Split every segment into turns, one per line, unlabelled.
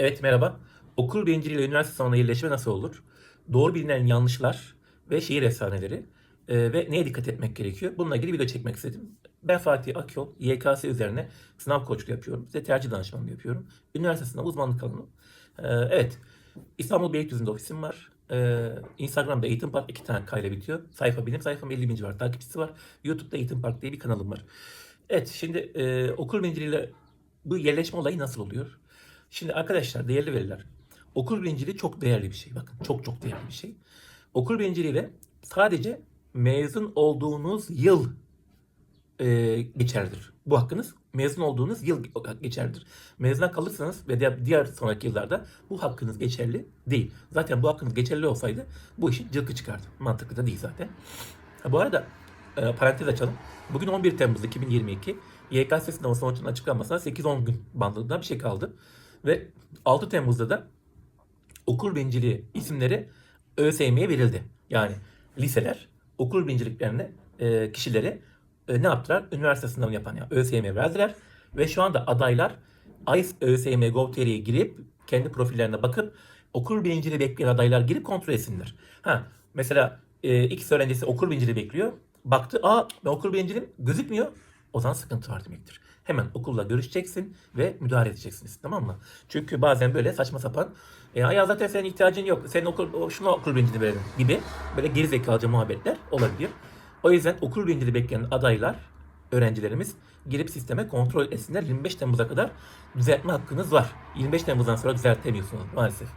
Evet merhaba. Okul birinciliğiyle üniversite sınavına yerleşme nasıl olur? Doğru bilinen yanlışlar ve şehir efsaneleri e, ve neye dikkat etmek gerekiyor? Bununla ilgili video çekmek istedim. Ben Fatih Akyol, YKS üzerine sınav koçluğu yapıyorum. Size tercih danışmanlığı yapıyorum. Üniversite sınavı uzmanlık alanım. E, evet, İstanbul Beylikdüzü'nde ofisim var. E, Instagram'da Eğitim Park iki tane kayla bitiyor. Sayfa benim sayfam 50 bin var. Takipçisi var. YouTube'da Eğitim Park diye bir kanalım var. Evet, şimdi e, okul birinciliğiyle bu yerleşme olayı nasıl oluyor? Şimdi arkadaşlar değerli veriler. Okul birinciliği çok değerli bir şey. Bakın çok çok değerli bir şey. Okul birinciliğiyle sadece mezun olduğunuz yıl e, geçerlidir. Bu hakkınız mezun olduğunuz yıl geçerlidir. Mezuna kalırsanız ve diğer, sonraki yıllarda bu hakkınız geçerli değil. Zaten bu hakkınız geçerli olsaydı bu işin cılkı çıkardı. Mantıklı da değil zaten. Ha, bu arada e, parantez açalım. Bugün 11 Temmuz 2022. YKS sınavı sonuçlarının açıklanmasına 8-10 gün bandında bir şey kaldı. Ve 6 Temmuz'da da okul birinciliği isimleri ÖSYM'ye verildi. Yani liseler okul birinciliklerini e, kişileri e, ne yaptılar? Üniversite sınavını yapan yani ÖSYM'ye verdiler. Ve şu anda adaylar AYS ÖSYM Gov.tr'ye girip kendi profillerine bakıp okul birinciliği bekleyen adaylar girip kontrol etsinler. Ha, mesela e, X öğrencisi okul birinciliği bekliyor. Baktı, aa ben okul birinciliğim gözükmüyor. O zaman sıkıntı var demektir. Hemen okulla görüşeceksin ve müdahale edeceksiniz. Tamam mı? Çünkü bazen böyle saçma sapan e, ya zaten senin ihtiyacın yok. Senin okul, şuna okul birinciliği verelim gibi böyle geri zekalıca muhabbetler olabiliyor. O yüzden okul birinciliği bekleyen adaylar, öğrencilerimiz girip sisteme kontrol etsinler. 25 Temmuz'a kadar düzeltme hakkınız var. 25 Temmuz'dan sonra düzeltemiyorsunuz maalesef.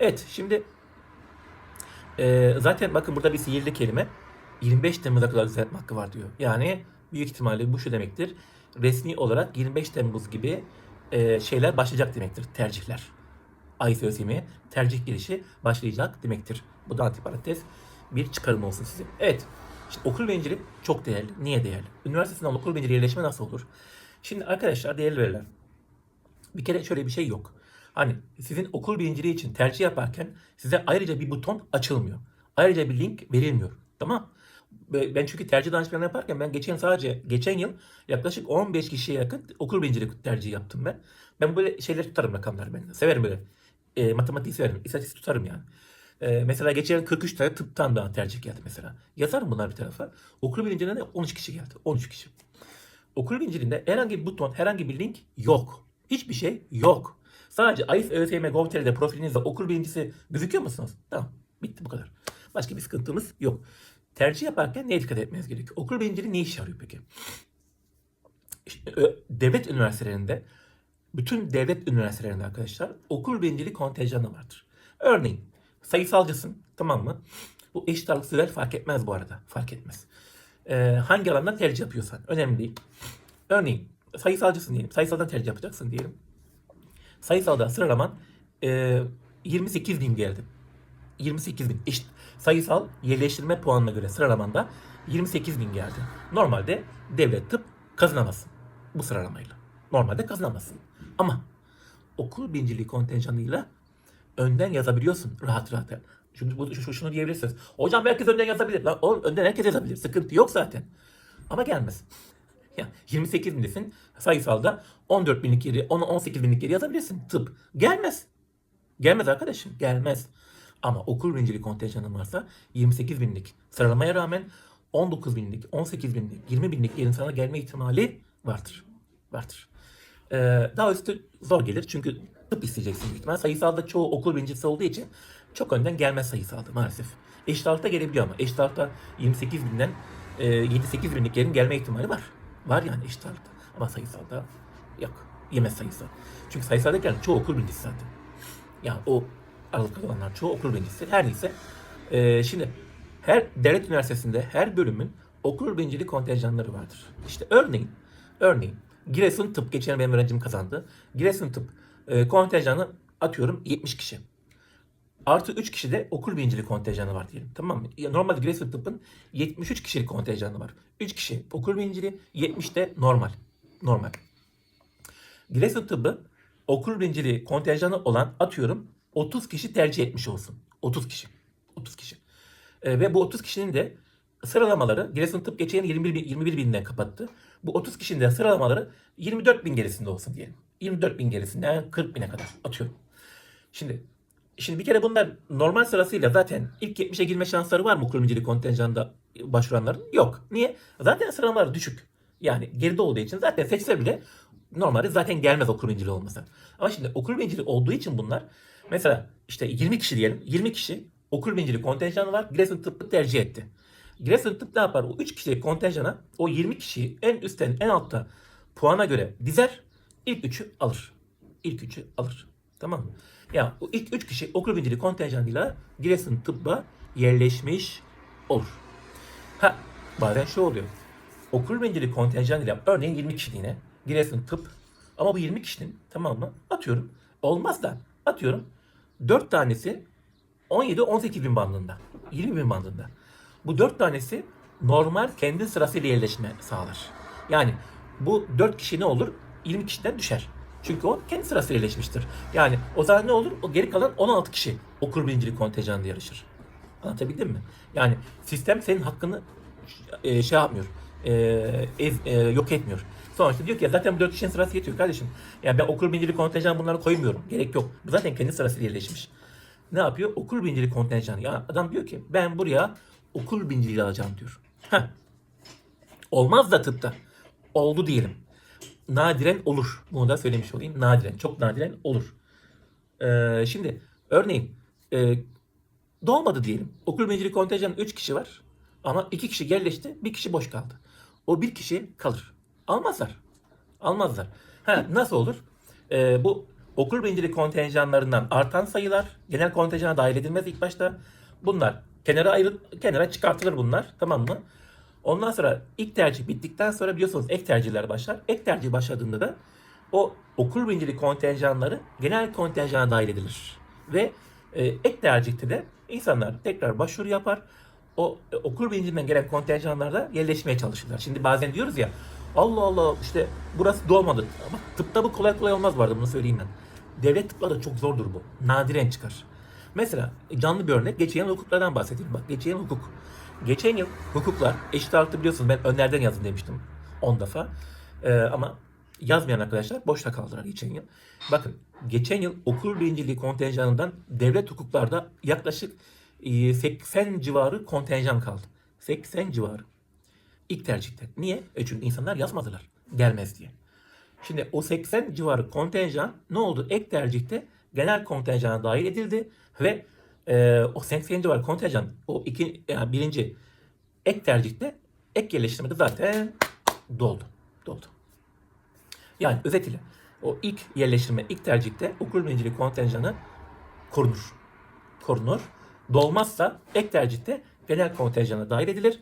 Evet şimdi e, zaten bakın burada bir sihirli kelime 25 Temmuz'a kadar düzeltme hakkı var diyor. Yani büyük ihtimalle bu şu demektir. Resmi olarak 25 Temmuz gibi e, şeyler başlayacak demektir. Tercihler. ISÖSM'ye tercih girişi başlayacak demektir. Bu da antiparantez bir çıkarım olsun size. Evet. Şimdi okul birinciliği çok değerli. Niye değerli? Üniversite okul birinciliği yerleşme nasıl olur? Şimdi arkadaşlar değerli veriler. Bir kere şöyle bir şey yok. Hani sizin okul birinciliği için tercih yaparken size ayrıca bir buton açılmıyor. Ayrıca bir link verilmiyor. Tamam? Ben çünkü tercih danışmanlığı yaparken ben geçen sadece geçen yıl yaklaşık 15 kişiye yakın okul birincilik tercihi yaptım ben. Ben böyle şeyler tutarım rakamlar ben. Severim böyle. E, matematiği severim. İstatistik tutarım yani. E, mesela geçen yıl 43 tane tıptan bana tercih geldi mesela. Yazarım bunlar bir tarafa. Okul birinciliğine de 13 kişi geldi. 13 kişi. Okul birinciliğinde herhangi bir buton, herhangi bir link yok. Hiçbir şey yok. Sadece AYS ÖSYM Gov.tr'de profilinizde okul birincisi gözüküyor musunuz? Tamam. Bitti bu kadar. Başka bir sıkıntımız yok. Tercih yaparken neye dikkat etmeniz gerekiyor? Okul birinciliği ne işe yarıyor peki? Devlet üniversitelerinde, bütün devlet üniversitelerinde arkadaşlar okul birinciliği kontenjanı vardır. Örneğin sayısalcısın tamam mı? Bu eşit ağırlık sürer fark etmez bu arada. Fark etmez. Ee, hangi alandan tercih yapıyorsan önemli değil. Örneğin sayısalcısın diyelim. Sayısaldan tercih yapacaksın diyelim. Sayısalda sıralaman e, 28 bin geldi. 28 bin. Eşit. Sayısal yerleştirme puanına göre sıralamanda 28 bin geldi. Normalde devlet tıp kazanamazsın bu sıralamayla. Normalde kazanamazsın. Ama okul birinciliği kontenjanıyla önden yazabiliyorsun rahat rahat. Şimdi bu, şu, şunu diyebilirsiniz. Hocam herkes önden yazabilir. Lan oğlum önden herkes yazabilir. Sıkıntı yok zaten. Ama gelmez. Ya 28 bindesin. Sayısalda 14 binlik yeri, 10 18 binlik yeri yazabilirsin. Tıp. Gelmez. Gelmez arkadaşım. Gelmez. Ama okul birinciliği kontenjanın varsa 28 binlik sıralamaya rağmen 19 binlik, 18 binlik, 20 binlik yerin sana gelme ihtimali vardır. Vardır. Ee, daha üstü zor gelir çünkü tıp isteyeceksin büyük ihtimal. Sayısalda çoğu okul birincisi olduğu için çok önden gelmez sayısalda maalesef. Eşit ağırlıkta gelebiliyor ama eşit ağırlıkta 28 binden e, 7-8 binlik yerin gelme ihtimali var. Var yani eşit ağırlıkta. Ama sayısalda yok. Yemez sayısal. Çünkü sayısaldakilerin çoğu okul birincisi zaten. Yani o aralıkta olanlar çoğu okul birincisi. Her neyse. Ee, şimdi her devlet üniversitesinde her bölümün okul birinciliği kontenjanları vardır. İşte örneğin örneğin Giresun Tıp geçen benim öğrencim kazandı. Giresun Tıp e, kontenjanı atıyorum 70 kişi. Artı 3 kişi de okul birinciliği kontenjanı var diyelim. Tamam mı? Normalde Giresun Tıp'ın 73 kişilik kontenjanı var. 3 kişi okul birinciliği, 70 de normal. Normal. Giresun Tıbbı okul birinciliği kontenjanı olan atıyorum 30 kişi tercih etmiş olsun. 30 kişi. 30 kişi. Ee, ve bu 30 kişinin de sıralamaları Giresun Tıp geçen yıl 21, bin- 21 binden kapattı. Bu 30 kişinin de sıralamaları 24 bin gerisinde olsun diyelim. 24 bin gerisinde yani 40 bine kadar atıyorum. Şimdi şimdi bir kere bunlar normal sırasıyla zaten ilk 70'e girme şansları var mı okul birincilik kontenjanında başvuranların? Yok. Niye? Zaten sıralamaları düşük. Yani geride olduğu için zaten seçse bile normalde zaten gelmez okul birinciliği olmasa. Ama şimdi okul birinciliği olduğu için bunlar mesela işte 20 kişi diyelim. 20 kişi okul birinciliği kontenjanı var. Giresun tıbbı tercih etti. Giresun tıp ne yapar? O 3 kişilik kontenjana o 20 kişiyi en üstten en altta puana göre dizer. ilk 3'ü alır. İlk 3'ü alır. Tamam mı? Yani o ilk 3 kişi okul birinciliği kontenjanıyla Giresun tıbba yerleşmiş olur. Ha bazen şu oluyor. Okul birinciliği kontenjanıyla örneğin 20 kişiliğine Giresun tıp ama bu 20 kişinin tamam mı? Atıyorum. Olmaz da atıyorum. 4 tanesi 17-18 bin bandında. 20 bin bandında. Bu 4 tanesi normal kendi sırasıyla yerleşme sağlar. Yani bu 4 kişi ne olur? 20 kişiden düşer. Çünkü o kendi sırasıyla yerleşmiştir. Yani o zaman ne olur? O geri kalan 16 kişi okul birincilik kontenjanında yarışır. Anlatabildim mi? Yani sistem senin hakkını e, şey yapmıyor. E, ez- e, yok etmiyor. Sonuçta diyor ki ya zaten bu 4 kişinin sırası yetiyor kardeşim. Yani ben okul birincilik kontenjanı bunları koymuyorum. Gerek yok. Bu zaten kendi sırasıyla yerleşmiş. Ne yapıyor? Okul birincilik kontenjanı. Ya adam diyor ki ben buraya okul birinciliği alacağım diyor. Heh. Olmaz da tıpta. Oldu diyelim. Nadiren olur. Bunu da söylemiş olayım. Nadiren. Çok nadiren olur. Ee, şimdi örneğin e, doğmadı diyelim. Okul birincilik kontenjanı 3 kişi var. Ama 2 kişi yerleşti. Bir kişi boş kaldı. O bir kişi kalır. Almazlar. Almazlar. Ha, nasıl olur? Ee, bu okul birincilik kontenjanlarından artan sayılar genel kontenjana dahil edilmez ilk başta. Bunlar kenara ayrı, kenara çıkartılır bunlar. Tamam mı? Ondan sonra ilk tercih bittikten sonra biliyorsunuz ek tercihler başlar. Ek tercih başladığında da o okul birincilik kontenjanları genel kontenjana dahil edilir. Ve e, ek tercihte de insanlar tekrar başvuru yapar. O e, okul birinciliğinden gelen kontenjanlarda yerleşmeye çalışırlar. Şimdi bazen diyoruz ya Allah Allah işte burası dolmadı. Ama tıpta bu kolay kolay olmaz arada bunu söyleyeyim ben. Devlet tıplarda çok zordur bu. Nadiren çıkar. Mesela canlı bir örnek. Geçen yıl hukuklardan bahsedeyim. Bak geçen yıl hukuk. Geçen yıl hukuklar eşit ağırlıklı biliyorsunuz ben önlerden yazdım demiştim 10 defa. Ee, ama yazmayan arkadaşlar boşta kaldılar geçen yıl. Bakın geçen yıl okul birinciliği kontenjanından devlet hukuklarda yaklaşık 80 civarı kontenjan kaldı. 80 civarı. İlk tercihte. Niye? E çünkü insanlar yazmadılar. Gelmez diye. Şimdi o 80 civarı kontenjan ne oldu? Ek tercihte genel kontenjana dahil edildi ve e, o 80 civarı kontenjan o iki yani birinci ek tercihte ek yerleştirmede zaten doldu. Doldu. Yani özetiyle o ilk yerleştirme, ilk tercihte okul birinciliği kontenjanı korunur. Korunur. Dolmazsa ek tercihte genel kontenjana dahil edilir.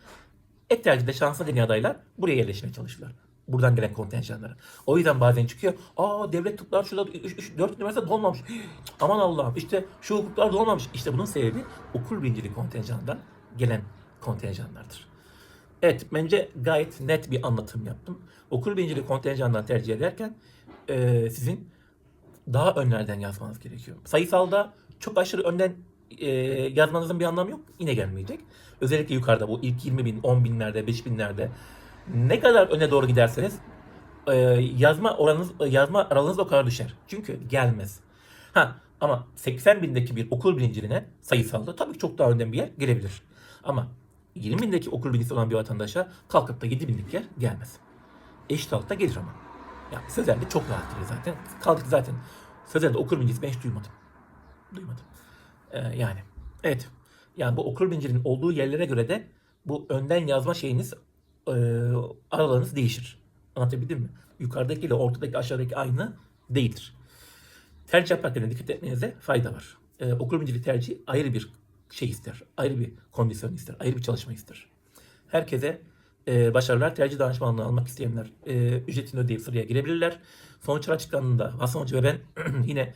Ek tercihte şanslı denilen adaylar buraya yerleşmeye çalışırlar. Buradan gelen kontenjanlara. O yüzden bazen çıkıyor. Aa devlet tıplar şurada 4 üniversite dolmamış. Aman Allah'ım işte şu hukuklar dolmamış. İşte bunun sebebi okul birinciliği kontenjanından gelen kontenjanlardır. Evet bence gayet net bir anlatım yaptım. Okul birinciliği kontenjandan tercih ederken e, sizin daha önlerden yazmanız gerekiyor. Sayısalda çok aşırı önden e, yazmanızın bir anlamı yok. Yine gelmeyecek. Özellikle yukarıda bu ilk 20 bin, 10 binlerde, 5 binlerde ne kadar öne doğru giderseniz e, yazma oranınız, yazma aralığınız o kadar düşer. Çünkü gelmez. Ha ama 80 bindeki bir okul birinciliğine sayısalda tabii ki çok daha önden bir yer gelebilir. Ama 20 bindeki okul birincisi olan bir vatandaşa kalkıp da 7 binlik yer gelmez. Eşit ağırlıkta gelir ama. Ya sözelde çok rahat gelir zaten. Kaldık zaten. Sözelde okul birincisi ben hiç duymadım. Duymadım. Ee, yani. Evet. Yani bu okul birinciliğinin olduğu yerlere göre de bu önden yazma şeyiniz e, aralığınız değişir. Anlatabildim mi? Yukarıdaki ile ortadaki aşağıdaki aynı değildir. Tercih yaparken dikkat etmenize fayda var. Ee, okul birinciliği tercihi ayrı bir şey ister. Ayrı bir kondisyon ister. Ayrı bir çalışma ister. Herkese e, başarılar. Tercih danışmanlığı almak isteyenler e, ücretini ödeyip sıraya girebilirler. Sonuçlar açıklandığında Hasan Hoca ve ben yine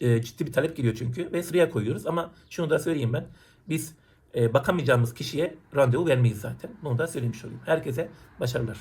e, ciddi bir talep geliyor çünkü ve sıraya koyuyoruz. Ama şunu da söyleyeyim ben. Biz e, bakamayacağımız kişiye randevu vermeyiz zaten. Bunu da söylemiş olayım. Herkese başarılar.